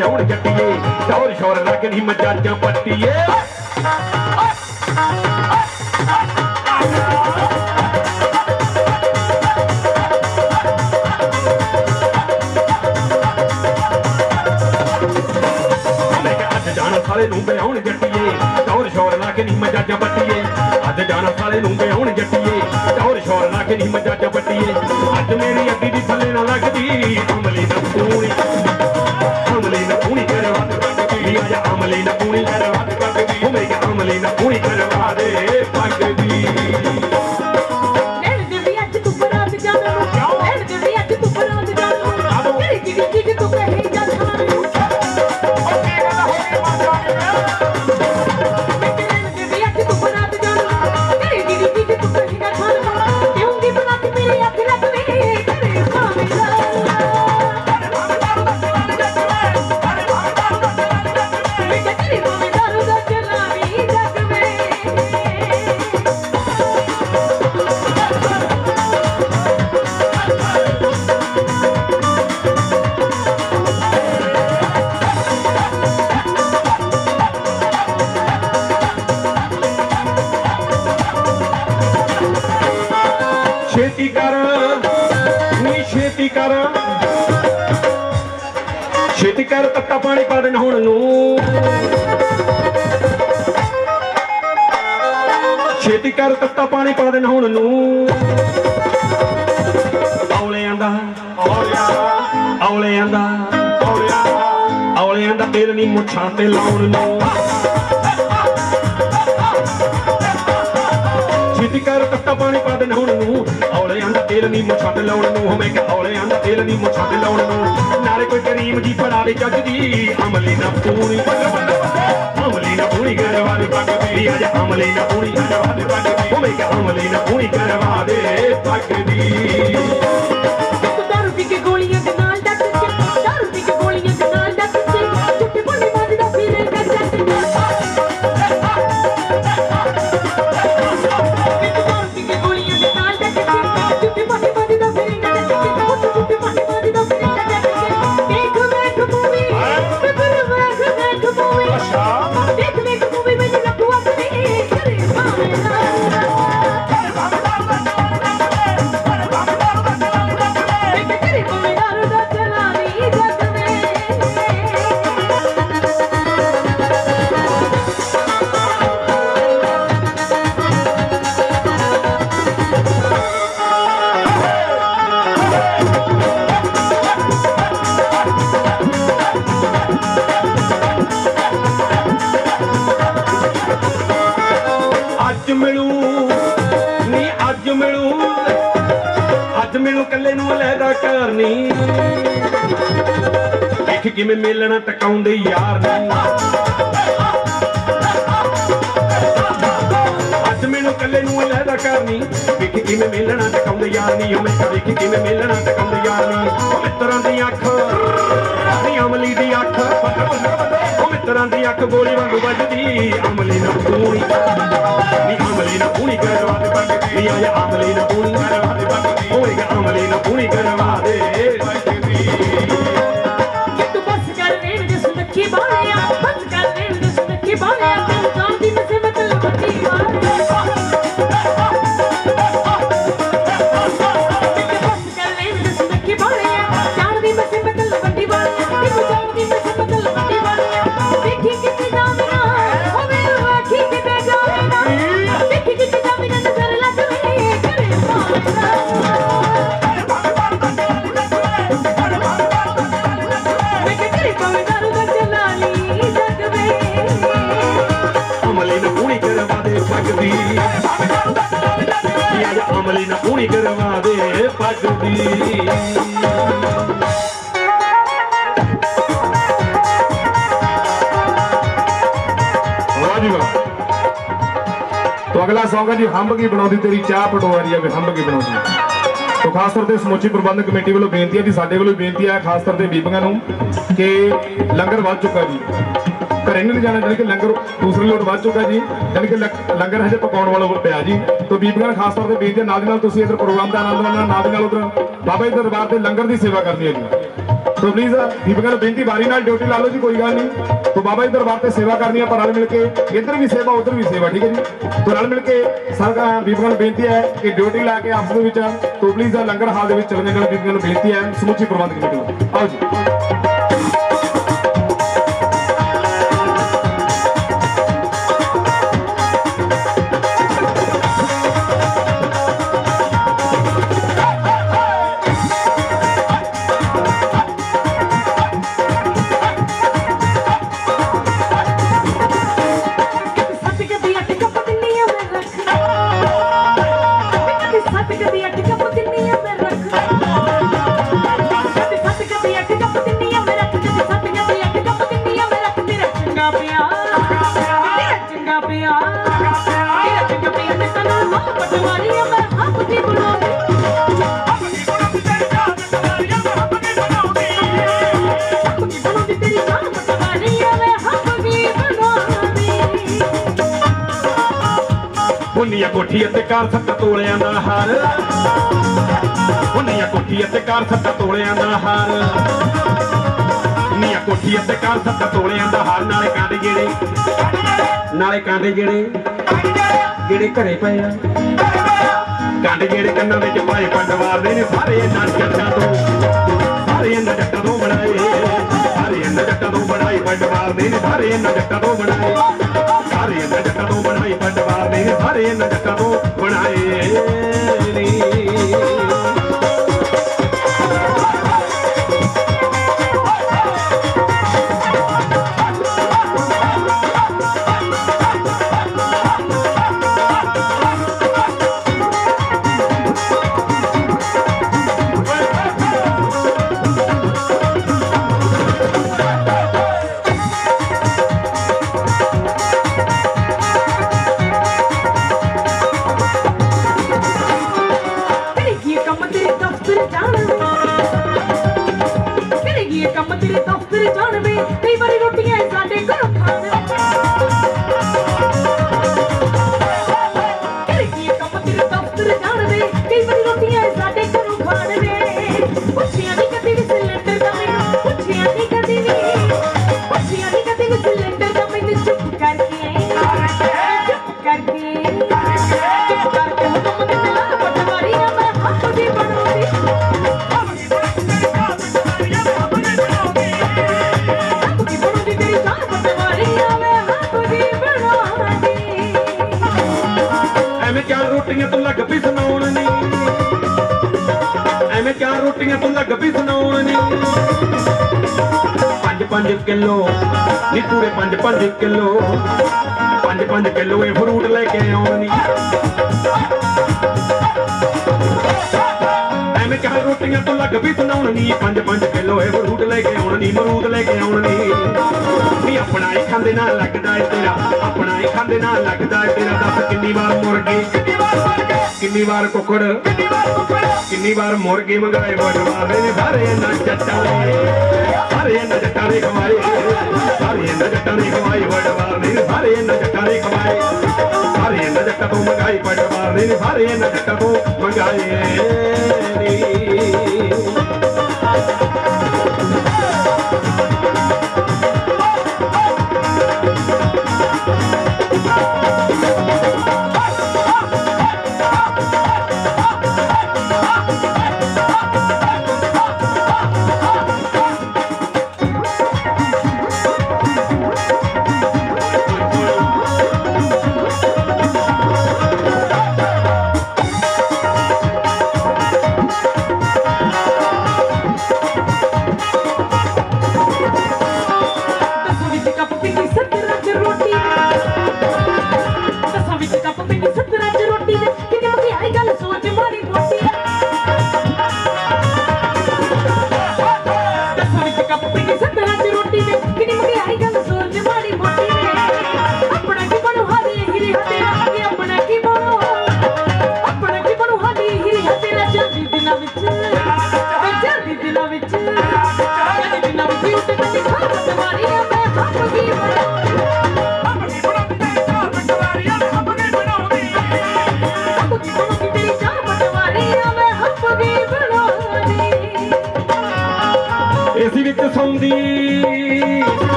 ਸਾਲੇ ਨੂੰ ਵਿਆਹੁਣ ਜੱਟੀਏ ਟੌਰ ਸ਼ੌਰ ਲੱਗਣੀ ਮਜਾਜਾਂ ਪੱਟੀਏ। ਅੱਜ ਜਾਣਾ ਸਾਲੇ ਨੂੰ ਵਿਆਹੁਣ ਜੱਟੀਏ। ਟੌਰ ਸ਼ੌਰ ਲਾ ਕੇ ਨੀ ਮਜਾਜਾਂ ਪੱਟੀਏ। ਅੱਜ ਜਾਣਾ ਸਾਲੇ ਨੂੰ ਵਿਆਹੁਣ ਜੱਟੀਏ। ਟੌਰ ਸ਼ੌਰ ਲਾ ਕੇ ਨੀ ਮਜਾਜਾਂ ਪੱਟੀਏ। ਅੱਜ ਮੇਰੀ ਅੱਡੀ ਦੀ ਥੱਲੇ ਨਾ ਲੱਗਦੀ ਅਮਲੀ ਨਾ ਪੂਣੀ ਉਹ ਮੇਰੇ ਕਰਵਾ ਦੇ ਪੱਗ ਦੀ। ਛੇਤੀ ਤੱਤਾ ਪਾਣੀ ਪਾ ਦੇ ਨਹਾਉਣ ਨੂੰ। ਛੇਤੀ ਕਰ ਤੱਤਾ ਪਾਣੀ ਪਾ ਦੇ ਨਹਾਉਣ ਨੂੰ। ਔਲਿਆਂ ਦਾ ਔਲਿਆਂ ਦਾ ਔਲਿਆਂ ਦਾ ਔਲਿਆਂ ਦਾ ਔਲਿਆਂ ਦਾ ਤੇਲ ਨਹੀਂ ਮੁੱਛਾਂ ਤੇ ਲਾਉਣ ਨੂੰ। ਛੇਤੀ ਕਰ ਤੱਤਾ ਪਾਣੀ ਪਾ ਦੇ ਨਹਾਉਣ ਨੂੰ। ਔਲਿਆਂ ਤੇਲ ਨਹੀਂ ਮੁੱਛਾਂ ਤੇ ਲਾਉਣ ਨੂੰ ਹਮੇ ਕਿ ਔਲਿਆਂ ਤੇਲ ਨਹੀਂ ਮੁੱਛਾਂ ਤੇ ਲਾਉਣ ਨੂੰ। ਨਾਲੇ ਕੋਈ ਕਰੀਮ ਜੀ ਬਣਾ ਦੇ ਚੱਜ ਦੀ, ਅਮਲੀ ਨਾ ਪੂਣੀ ਅਮਲੀ ਨਾ ਪੂਣੀ ਕਰਵਾ ਦੇ ਪੱਗ ਦੀ ਅੱਜ ਅਮਲੀ ਨਾ ਪੂਣੀ ਕਰਵਾ ਦੇ ਪੱਗ ਦੀ ਹਮੇ ਕਿ ਅਮਲੀ ਨਾ ਪੂਣੀ ਕਰਵਾ ਦੇ ਪੱਗ ਦੀ ਕੱਲੇ ਨੂੰ ਲੈਦਾ ਕਰਨੀ ਦੇਖ ਕਿਵੇਂ ਮੇਲਣਾ ਟਕਾਉਂਦੇ ਯਾਰ ਨੂੰ। ਅੱਜ ਮੈਨੂੰ ਕੱਲੇ ਨੂੰ ਲੈਦਾ ਕਰਨੀ ਵੇਖ ਕਿਵੇਂ ਮੇਲਣਾ ਟਕਾਉਂਦੇ ਯਾਰ ਨਹੀਂ ਉਹ ਮੈਂ ਵੇਖ ਕਿਵੇਂ ਮੇਲਣਾ ਟਕਾਉਂਦੇ ਯਾਰ ਨਹੀਂ ਉਹ ਮਿੱਤਰਾਂ ਦੀ ਅੱਖ ਨੀ ਅਮਲੀ ਦੀ ਅੱਖ। ਉਹ ਤਰ੍ਹਾਂ ਦੀ ਅੱਖ ਗੋਲੀ ਵਾਂਗੂ ਵੱਜਦੀ। ਅਮਲੀ ਨਾ ਪੂਣੀ ਨੀ ਅਮਲੀ ਨਾ ਪੂਣੀ ਕਰਵਾ ਦੇ ਪੱਗ ਦੀ ਆ ਅਮਲੀ ਨਾ ਪੂਣੀ ਕਰਵਾ ਦੇ ਪੱਗ ਦੀ ਅਮਲੀ ਨਾ ਪੂਣੀ ਕਰਵਾ ਦੇ। ਨਾ ਪੂਣੀ ਕਰਵਾ ਦੇ ਪੱਗ ਦੀ। ਤੋ ਅਗਲਾ ਸੌਂਗ ਹੈ ਜੀ, ਹੰਬ ਕੀ ਬਣਾਉਂਦੀ ਤੇਰੀ ਚਾਹ ਪਟਵਾਰੀ ਆ, ਵੀ ਹੰਬ ਕੀ ਬਣਾਉਂਦੀ। ਤੋ ਖਾਸ ਤੌਰ ਤੇ ਸਮੁੱਚੀ ਪ੍ਰਬੰਧਕ ਕਮੇਟੀ ਵੱਲੋਂ ਬੇਨਤੀ ਹੈ ਜੀ, ਸਾਡੇ ਵੱਲੋਂ ਬੇਨਤੀ ਹੈ, ਖਾਸ ਤੌਰ ਤੇ ਬੀਬੀਆਂ ਨੂੰ, ਕਿ ਲੰਗਰ ਵੱਧ ਚੁੱਕਾ ਜੀ। ਘਰੇ ਨਹੀਂ ਲਿਜਾਣਾ ਜਾਣੀ ਕਿ ਲੰਗਰ ਦੂਸਰੀ ਲੋਟ ਵੱਧ ਚੁੱਕਾ ਜੀ। ਜਾਣੀ ਕਿ ਲੰਗਰ ਹਜੇ ਪਕਾਉਣ ਵਾਲਾ ਪਿਆ ਜੀ। ਤੋਂ ਬੀਬੀਆਂ ਖਾਸ ਤੌਰ ਤੇ ਬੇਨਤੀ ਹੈ, ਨਾਲ ਦੀ ਨਾਲ ਤੁਸੀਂ ਇਧਰ ਪ੍ਰੋਗਰਾਮ ਦਾ ਆਨੰਦ ਲੈਣਾ ਨਾਲ ਦੀ ਨਾਲ ਉਧਰ ਬਾਬਾ ਜੀ ਦਰਬਾਰ ਤੇ ਲੰਗਰ ਦੀ ਸੇਵਾ ਕਰਨੀ ਹੈ ਜੀ। ਤੋਂ ਪਲੀਜ਼ ਬੀਬੀਆਂ ਨੂੰ ਬੇਨਤੀ ਵਾਰੀ ਨਾਲ ਡਿਊਟੀ ਲਾ ਲਓ ਜੀ ਕੋਈ ਗੱਲ ਨਹੀਂ। ਤੋਂ ਬਾਬਾ ਜੀ ਦਰਬਾਰ ਤੇ ਸੇਵਾ ਕਰਨੀ ਹੈ ਪਰ ਰਲ ਮਿਲ ਕੇ ਇੱਧਰ ਵੀ ਸੇਵਾ ਉੱਧਰ ਵੀ ਸੇਵਾ ਠੀਕ ਹੈ ਜੀ? ਤੋਂ ਰਲ ਮਿਲ ਕੇ ਸਾਰਾ ਬੀਬੀਆਂ ਨੂੰ ਬੇਨਤੀ ਹੈ ਕਿ ਡਿਊਟੀ ਲਾ ਕੇ ਆਪਸ ਦੇ ਵਿੱਚ ਤੋਂ ਪਲੀਜ਼ ਲੰਗਰ ਹਾਲ ਦੇ ਵਿੱਚ ਚੱਲਣੇ ਨਾਲ ਬੀਬੀਆਂ ਨੂੰ ਬੇਨਤੀ ਹੈ ਸਮੁੱਚੀ ਪ੍ਰਬੰਧਕ ਕਮੇਟੀ ਆਓ ਜੀ। ਕੋਠੀ ਅਤੇ ਕਾਰ ਸੱਤ ਤੋਲਿਆਂ ਦਾ ਹਾਰ। ਹੁੰਨੀਆਂ ਕੋਠੀ ਅਤੇ ਕਾਰ ਸੱਤ ਤੋਲਿਆਂ ਦਾ ਹਾਰ। ਨੀਆਂ ਕੋਠੀ ਅਤੇ ਕਾਰ ਸੱਤ ਤੋਲਿਆਂ ਦਾ ਹਾਰ। ਨਾਲੇ ਕਾਂਡੇ ਜਿਹੜੇ, ਨਾਲੇ ਕਾਂਡੇ ਜਿਹੜੇ ਜਿਹੜੇ ਘਰੇ ਪਏ ਆ। ਕਾਂਡੇ ਜਿਹੜੇ ਕੰਨਾਂ ਵਿੱਚ ਪਾਏ ਪੰਡ ਮਾਰਦੇ ਨੇ, ਸਾਰੇ ਇਹਨਾਂ ਜੱਟਾਂ ਤੋਂ, ਸਾਰੇ ਇਹਨਾਂ ਜੱਟਾਂ ਤੋਂ ਬਣਾਏ। ਸਾਰੇ ਇਹਨਾਂ ਜੱਟਾਂ ਤੋਂ ਬਣਾਏ ਪੰਡ ਮਾਰਦੇ ਨੇ, ਸਾਰੇ ਇਹਨਾਂ ਜੱਟਾਂ ਤੋਂ ਬਣਾਏ। ਸਾਰੇ ਇਹਨਾਂ ਜੱਟਾਂ ਤੋਂ ਬਣਾਏ ਪੰਡ ਮਾਰਦੇ ਨੇ ਸਾਰੇ ਇਹਨਾਂ ਤੋਂ ਬਣਾਏ। ਐਵੇਂ ਚਾਰ ਰੋਟੀਆਂ ਤੋਂ ਲੱਗ ਪਈ ਸੁਣਾਉਣ ਨੀ। ਪੰਜ ਪੰਜ ਕਿਲੋ, ਨੀ ਪੂਰੇ ਪੰਜ ਪੰਜ ਕਿਲੋ। ਪੰਜ ਪੰਜ ਕਿਲੋ ਇਹ ਫਰੂਟ ਲੈ ਕੇ ਆਉਣ ਐਵੇਂ ਚਾਰ ਰੋਟੀਆਂ ਤੋਂ ਲੱਗ ਪਈ ਸੁਣਾਉਣ ਨੀ। ਪੰਜ ਪੰਜ ਕਿਲੋ ਇਹ ਫਰੂਟ ਲੈ ਕੇ ਆਉਣੀ ਨੀ ਮਰੂਦ ਲੈ ਕੇ ਆਉਣ ਵੀ ਆਪਣਾ ਹੀ ਖਾਂਦੇ ਨਾਲ ਲੱਗਦਾ ਏ ਤੇਰਾ, ਆਪਣਾ ਹੀ ਖਾਂਦੇ ਨਾਲ ਲੱਗਦਾ ਏ ਤੇਰਾ। ਦੱਸ ਕਿੰਨੀ ਵਾਰ ਮੁਰਗੇ ਕਿੰਨੀ ਵਾਰ ਕੁੱਕੜ? ਕਿੰਨੀ ਵਾਰ ਕੁੱਕੜ ਕਿੰਨੀ ਵਾਰ ਮੁਰਗੇ ਮੰਗਾਏ ਵਡਵਾਰੇ ਨੇ ਸਾਰੇ ਇਹਨਾਂ ਜੱਟਾਂ ਨੇ ਸਾਰੇ ਇਹਨਾਂ ਜੱਟਾਂ ਨੇ ਕਮਾਏ। ਸਾਰੇ ਇਹਨਾਂ ਜੱਟਾਂ ਨੇ ਕਮਾਏ ਵਡਵਾਰੇ ਨੇ ਸਾਰੇ ਇਹਨਾਂ ਜੱਟਾਂ ਨੇ ਕਮਾਏ। ਸਾਰੇ ਇਹਨਾਂ ਜੱਟਾਂ ਤੋਂ ਮੰਗਾਈ ਵਡਵਾਰੇ ਨੇ ਸਾਰੇ ਇਹਨਾਂ ਜੱਟਾਂ ਤੋਂ ਮੰਗਾਏ। ਨੇ।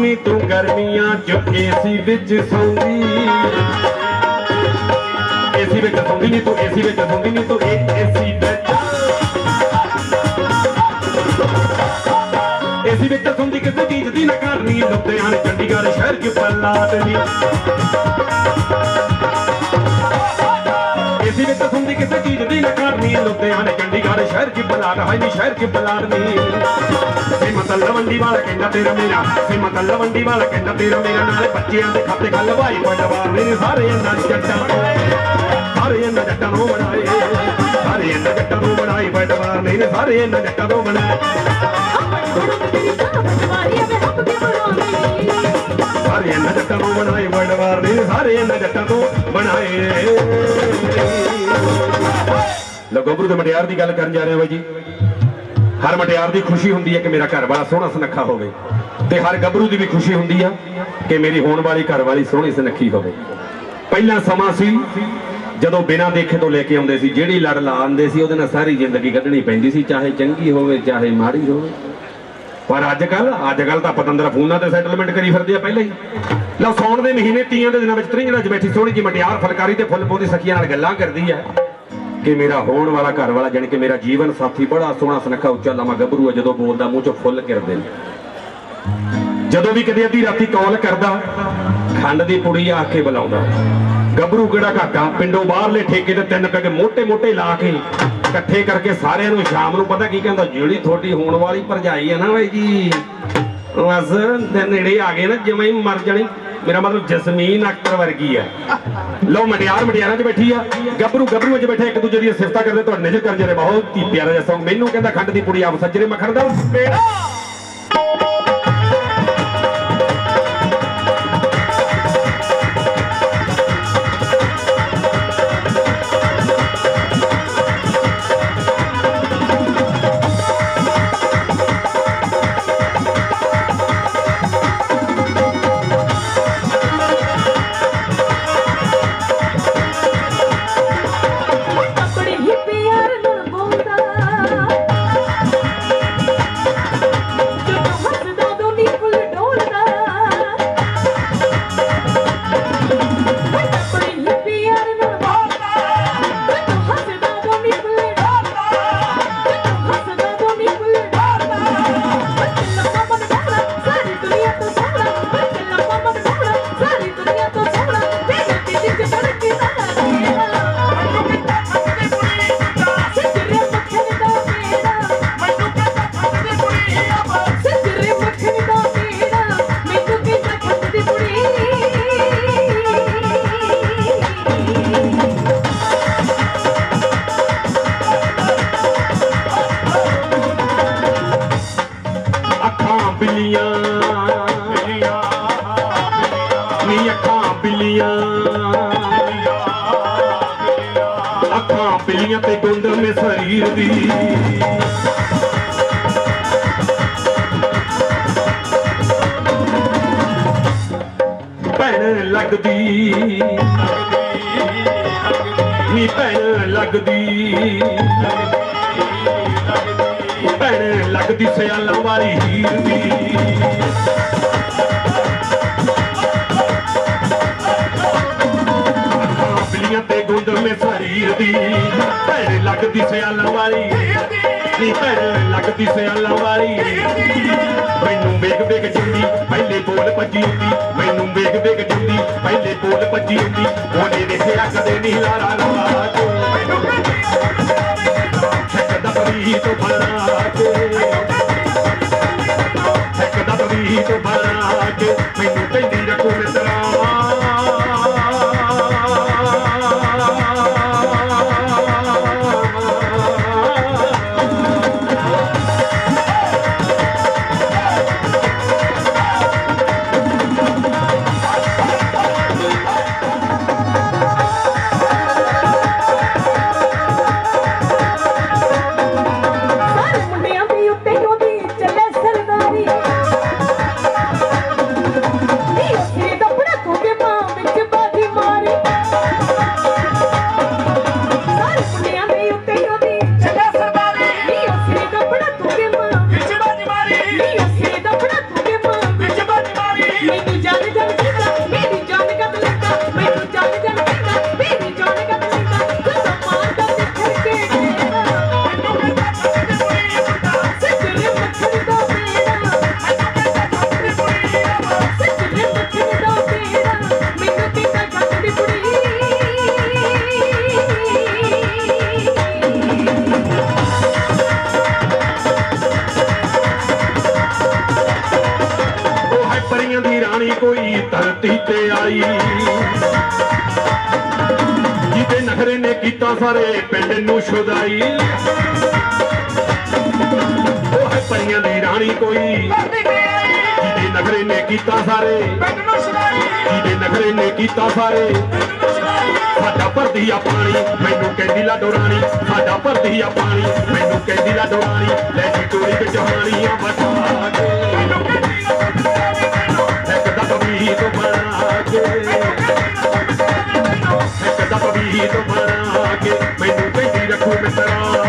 ਨੀ ਤੂੰ ਗਰਮੀਆਂ ਚ ਏਸੀ ਵਿੱਚ ਸੌਂਦੀ। ਏਸੀ ਵਿੱਚ ਸੌਂਦੀ ਨੀ ਤੂੰ ਏਸੀ ਵਿੱਚ ਸੌਂਦੀ ਨੀ ਤੂੰ ਏਸੀ ਵਿੱਚ। ਏਸੀ ਵਿੱਚ ਸੌਂਦੀ ਕਿਸੇ ਚੀਜ਼ ਦੀ ਨਾ ਕਰਨੀ ਲੁਧਿਆਣਾ ਚੰਡੀਗੜ੍ਹ ਸ਼ਹਿਰ ਚ ਪਲਾਟ ਨੀ। ਏਸੀ ਵਿੱਚ ਸੌਂਦੀ ਕਿਸੇ ਚੀਜ਼ ਦੀ ਚੰਡੀਗੜ੍ਹ, ਸ਼ਹਿਰ ਚ ਪਲਾਟ ਹੈ ਨੀ ਸ਼ਹਿਰ ਚ ਪਲਾਟ ਨੀ ਸੇ ਮਤਲਬ ਵਾਲਾ ਕਹਿੰਦਾ ਤੇਰਾ ਮੇਰਾ ਸੇ ਮਤਲਬ ਵਾਲਾ ਕਹਿੰਦਾ ਤੇਰਾ ਮੇਰਾ। ਨਾਲੇ ਬੱਚਿਆਂ ਦੇ ਖਾਤੇ ਖੱਲ ਭਾਈ ਪਟਵਾ ਮੇਰੇ, ਸਾਰੇ ਇਹਨਾਂ ਜੱਟਾਂ ਸਾਰੇ ਇਹਨਾਂ ਜੱਟਾਂ ਨੂੰ ਬਣਾਏ। ਸਾਰੇ ਇਹਨਾਂ ਜੱਟਾਂ ਨੂੰ ਬਣਾਈ ਪਟਵਾ ਮੇਰੇ, ਸਾਰੇ ਇਹਨਾਂ ਜੱਟਾਂ ਤੋਂ ਬਣਾਏ। ਸਾਰੇ ਇਹਨਾਂ ਜੱਟਾਂ ਨੂੰ ਬਣਾਏ ਪਟਵਾ ਮੇਰੇ, ਸਾਰੇ ਇਹਨਾਂ ਜੱਟਾਂ ਤੋਂ ਬਣਾਏ। ਲੋ ਗੱਭਰੂ ਤੇ ਮਟਿਆਰ ਦੀ ਗੱਲ ਕਰਨ ਜਾ ਰਹੇ ਹਾਂ ਬਾਈ ਜੀ। ਹਰ ਮਟਿਆਰ ਦੀ ਖੁਸ਼ੀ ਹੁੰਦੀ ਹੈ ਕਿ ਮੇਰਾ ਘਰ ਵਾਲਾ ਸੋਹਣਾ ਸੁਨੱਖਾ ਹੋਵੇ ਤੇ ਹਰ ਗੱਭਰੂ ਦੀ ਵੀ ਖੁਸ਼ੀ ਹੁੰਦੀ ਆ ਕਿ ਮੇਰੀ ਹੋਣ ਵਾਲੀ ਘਰ ਵਾਲੀ ਸੋਹਣੀ ਸੁਨੱਖੀ ਹੋਵੇ। ਪਹਿਲਾਂ ਸਮਾਂ ਸੀ ਜਦੋਂ ਬਿਨਾਂ ਦੇਖੇ ਤੋਂ ਲੈ ਕੇ ਆਉਂਦੇ ਸੀ, ਜਿਹੜੀ ਲੜ ਲਾਉਂਦੇ ਸੀ, ਉਹਦੇ ਨਾਲ ਸਾਰੀ ਜ਼ਿੰਦਗੀ ਕੱਢਣੀ ਪੈਂਦੀ ਸੀ, ਚਾਹੇ ਚੰਗੀ ਹੋਵੇ, ਚਾਹੇ ਮਾੜੀ ਹੋਵੇ। ਪਰ ਅੱਜ ਕੱਲ ਅੱਜ ਕੱਲ ਤਾਂ ਪਤੰਦਰ ਫੋਨਾਂ ਤੇ ਸੈਟਲਮੈਂਟ ਕਰੀ ਫਿਰਦੇ ਆ ਪਹਿਲਾਂ ਹੀ। ਲਓ, ਸੌਣ ਦੇ ਮਹੀਨੇ, ਤੀਆਂ ਦੇ ਦਿਨਾਂ ਵਿੱਚ ਤ੍ਰਿੰਜਣਾ 'ਚ ਬੈਠੀ ਸੋਹਣੀ ਜੀ ਮਟਿਆਰ ਫਲਕਾਰੀ ਤੇ ਫੁੱਲ ਪਾਉਂਦੀ, ਸਖੀਆਂ ਨਾਲ ਗੱਲਾਂ ਕਰਦੀ ਹੈ ਕਿ ਮੇਰਾ ਹੋਣ ਵਾਲਾ ਘਰ ਵਾਲਾ ਜਾਨੀ ਕਿ ਮੇਰਾ ਜੀਵਨ ਸਾਥੀ ਬੜਾ ਸੋਹਣਾ ਸੁਨੱਖਾ ਉੱਚਾ ਲੰਮਾ ਗੱਭਰੂ ਹੈ ਜਦੋਂ ਬੋਲਦਾ ਮੂੰਹ ਚੋਂ ਫੁੱਲ ਕਿਰਦੇ ਨੇ। ਜਦੋਂ ਵੀ ਕਦੇ ਅੱਧੀ ਰਾਤੀ ਕਾਲ ਕਰਦਾ, ਖੰਡ ਦੀ ਪੁੜੀ ਆ ਕੇ ਬੁਲਾਉਂਦਾ। ਗੱਭਰੂ ਕਿਹੜਾ ਘਾਟਾ? ਪਿੰਡੋਂ ਬਾਹਰਲੇ ਠੇਕੇ ਤੇ ਤਿੰਨ ਪੈਗ ਮੋٹے-ਮੋٹے ਲਾ ਕੇ ਇਕੱਠੇ ਕਰਕੇ ਸਾਰਿਆਂ ਨੂੰ ਸ਼ਾਮ ਨੂੰ ਪਤਾ ਕੀ ਕਹਿੰਦਾ, ਜਿਹੜੀ ਤੁਹਾਡੀ ਹੋਣ ਵਾਲੀ ਪਰਜਾਈ ਹੈ ਨਾ ਬਾਈ ਜੀ, ਬਸ ਨੇੜੇ ਆ ਗਏ ਨਾ, ਜਿਵੇਂ ਮਰ ਜਾਣੀ। ਮੇਰਾ ਮਤਲਬ ਜਸਮੀਨ ਅਖਤਰ ਵਰਗੀ ਆ ਲਓ, ਮਟਿਆਰ ਮਟਿਆਰਾਂ 'ਚ ਬੈਠੀ ਆ। ਗੱਭਰੂ ਗੱਭਰੂ 'ਚ ਬੈਠੇ ਇੱਕ ਦੂਜੇ ਦੀ ਸਿਫਤਾਂ ਕਰਦੇ, ਤੁਹਾਡੇ ਨਜ਼ਰ ਕਰ ਜਰੇ ਬਹੁਤ ਹੀ ਪਿਆਰਾ ਜਿਹਾ ਸੌਂਗ। ਮੈਨੂੰ ਕਹਿੰਦਾ ਖੰਡ ਦੀ ਪੁੜੀ ਆਪ ਸੱਜਰੇ ਮੱਖਣ ਦਾ। ਮੇਰਾ ਤੇ ਗੁੰਦ ਮੇ ਸਰੀਰ ਦੀ। ਭੈਣ ਲੱਗਦੀ। ਨੀ ਭੈਣ ਲੱਗਦੀ। ਭੈਣ ਲੱਗਦੀ ਸਿਆਲਾਂ ਵਾਲੀ ਹੀਰ ਦੀ। ਤੇ ਗੁੰਦ ਮੇ ਸਰੀਰ ਦੀ। ਭੈਣ ਲੱਗਦੀ ਸਿਆਲਾਂ ਵਾਲੀ। ਨੀ ਭੈਣ ਲੱਗਦੀ ਸਿਆਲਾਂ ਵਾਲੀ। ਮੈਨੂੰ ਵੇਖ ਵੇਖ ਜਿੰਦੀ, ਪਹਿਲੇ ਬੋਲ ਭੱਜੀ ਹੁੰਦੀ ਮੈਨੂੰ ਵੇਖ ਵੇਖ ਜਿੰਦੀ, ਪਹਿਲੇ ਬੋਲ ਭੱਜੀ ਹੁੰਦੀ ਉਹਨੇ ਦੇਖਿਆ ਕਦੇ ਨਹੀਂ ਲਾਰਾ ਲਾ ਕੇ ਛੱਕਦਾ ਪਰੀ ਤੋਂ ਭਰਾ ਕੇ ਛੱਕਦਾ ਤੋਂ ਨਾ ਸਾਰੇ ਪਿੰਡ ਨੂੰ ਸ਼ੁਦਾਈ। ਉਹ ਪਰੀਆਂ ਦੀ ਰਾਣੀ ਕੋਈ। ਜਿਹਦੇ ਨਖਰੇ ਨੇ ਕੀਤਾ ਸਾਰੇ। ਪਿੰਡ ਜਿਹਦੇ ਨਖਰੇ ਨੇ ਕੀਤਾ ਸਾਰੇ। ਸਾਡਾ ਭਰਦੀ ਆ ਪਾਣੀ ਮੈਨੂੰ ਕਹਿੰਦੀ ਲਾ ਡੋਰਾਣੀ ਸਾਡਾ ਭਰਦੀ ਆ ਪਾਣੀ ਮੈਨੂੰ ਕਹਿੰਦੀ ਲਾ ਡੋਰਾਣੀ ਲੈ ਜੀ ਟੋਰੀ ਵਿੱਚ ਹਾਣੀਆਂ ਬਤਾ ਕੇ। ਇੱਕ ਦਬ ਵੀ ਤੋਂ ਬਣਾ ਕੇ। ਇੱਕ ਦਬ ਵੀ ਤੋਂ serão